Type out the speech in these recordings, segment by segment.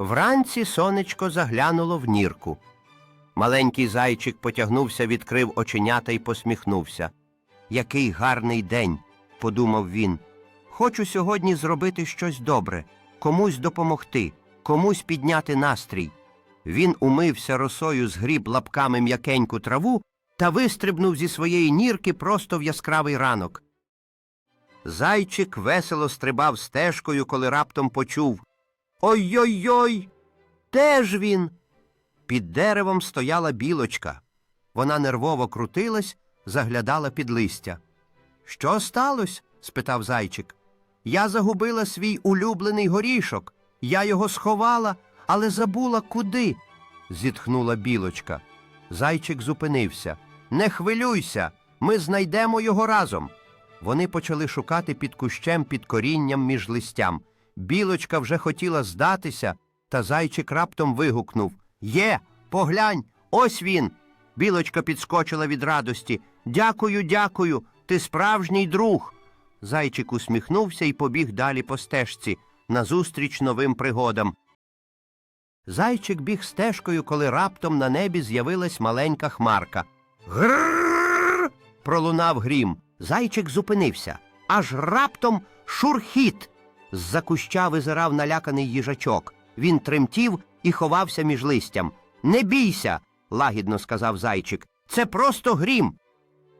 Вранці сонечко заглянуло в нірку. Маленький зайчик потягнувся, відкрив оченята і посміхнувся. Який гарний день, подумав він. Хочу сьогодні зробити щось добре, комусь допомогти, комусь підняти настрій. Він умився росою, згріб лапками м'якеньку траву та вистрибнув зі своєї нірки просто в яскравий ранок. Зайчик весело стрибав стежкою, коли раптом почув Ой-ой-ой! Де ж він? Під деревом стояла білочка. Вона нервово крутилась, заглядала під листя. Що сталося? спитав зайчик. Я загубила свій улюблений горішок. Я його сховала, але забула куди. зітхнула білочка. Зайчик зупинився. Не хвилюйся, ми знайдемо його разом. Вони почали шукати під кущем під корінням між листям. Білочка вже хотіла здатися, та зайчик раптом вигукнув Є, поглянь, ось він. Білочка підскочила від радості. Дякую, дякую, ти справжній друг. Зайчик усміхнувся і побіг далі по стежці, назустріч новим пригодам. Зайчик біг стежкою, коли раптом на небі з'явилась маленька хмарка. Грррррр. пролунав грім. Зайчик зупинився. Аж раптом шурхіт. З-за куща визирав наляканий їжачок. Він тремтів і ховався між листям. Не бійся, лагідно сказав зайчик. Це просто грім.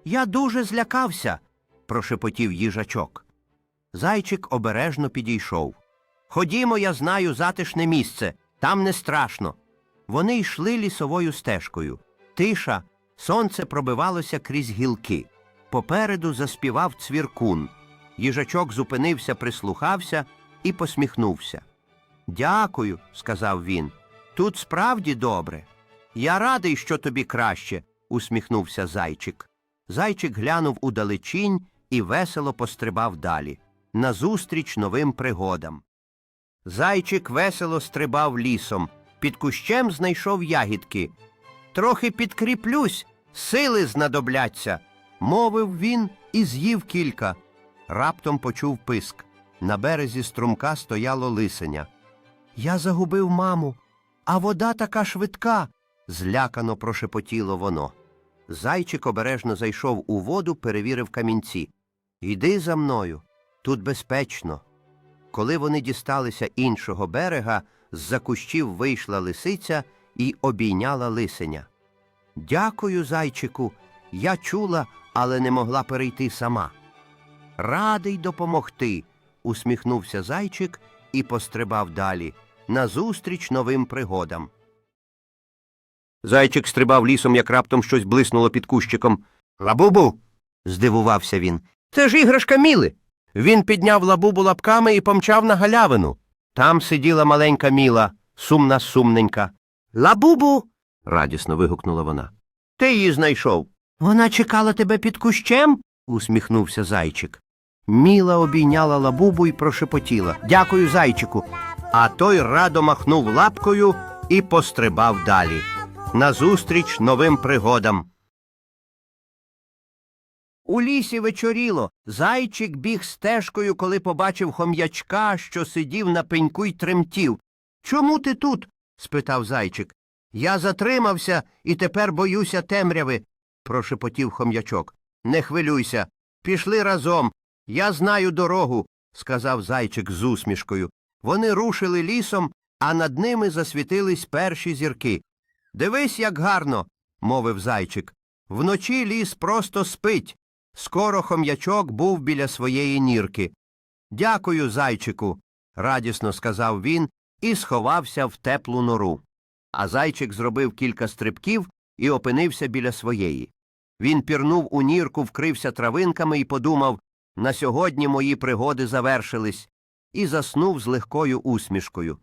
Я дуже злякався, прошепотів їжачок. Зайчик обережно підійшов. Ходімо, я знаю затишне місце, там не страшно. Вони йшли лісовою стежкою. Тиша, сонце пробивалося крізь гілки. Попереду заспівав цвіркун. Їжачок зупинився, прислухався і посміхнувся. Дякую, сказав він. Тут справді добре. Я радий, що тобі краще, усміхнувся зайчик. Зайчик глянув удалечінь і весело пострибав далі, назустріч новим пригодам. Зайчик весело стрибав лісом, під кущем знайшов ягідки. Трохи підкріплюсь, сили знадобляться, мовив він і з'їв кілька. Раптом почув писк. На березі струмка стояло лисеня. Я загубив маму, а вода така швидка, злякано прошепотіло воно. Зайчик обережно зайшов у воду, перевірив камінці. Йди за мною, тут безпечно. Коли вони дісталися іншого берега, з-за кущів вийшла лисиця і обійняла лисеня. Дякую, зайчику, я чула, але не могла перейти сама. Радий допомогти, усміхнувся зайчик і пострибав далі, назустріч новим пригодам. Зайчик стрибав лісом, як раптом щось блиснуло під кущиком. Лабубу. здивувався він. Це ж іграшка Міли. Він підняв лабубу лапками і помчав на галявину. Там сиділа маленька Міла, сумна сумненька. Лабубу. радісно вигукнула вона. Ти її знайшов. Вона чекала тебе під кущем? усміхнувся зайчик. Міла обійняла лабубу і прошепотіла Дякую, зайчику. А той радо махнув лапкою і пострибав далі. Назустріч новим пригодам. У лісі вечоріло. Зайчик біг стежкою, коли побачив хом'ячка, що сидів на пеньку й тремтів. Чому ти тут? спитав зайчик. Я затримався і тепер боюся темряви, прошепотів хом'ячок. Не хвилюйся. Пішли разом. Я знаю дорогу, сказав зайчик з усмішкою. Вони рушили лісом, а над ними засвітились перші зірки. Дивись, як гарно, мовив зайчик. Вночі ліс просто спить. Скоро хом'ячок був біля своєї нірки. Дякую, зайчику, радісно сказав він і сховався в теплу нору. А зайчик зробив кілька стрибків і опинився біля своєї. Він пірнув у нірку, вкрився травинками і подумав на сьогодні мої пригоди завершились, і заснув з легкою усмішкою.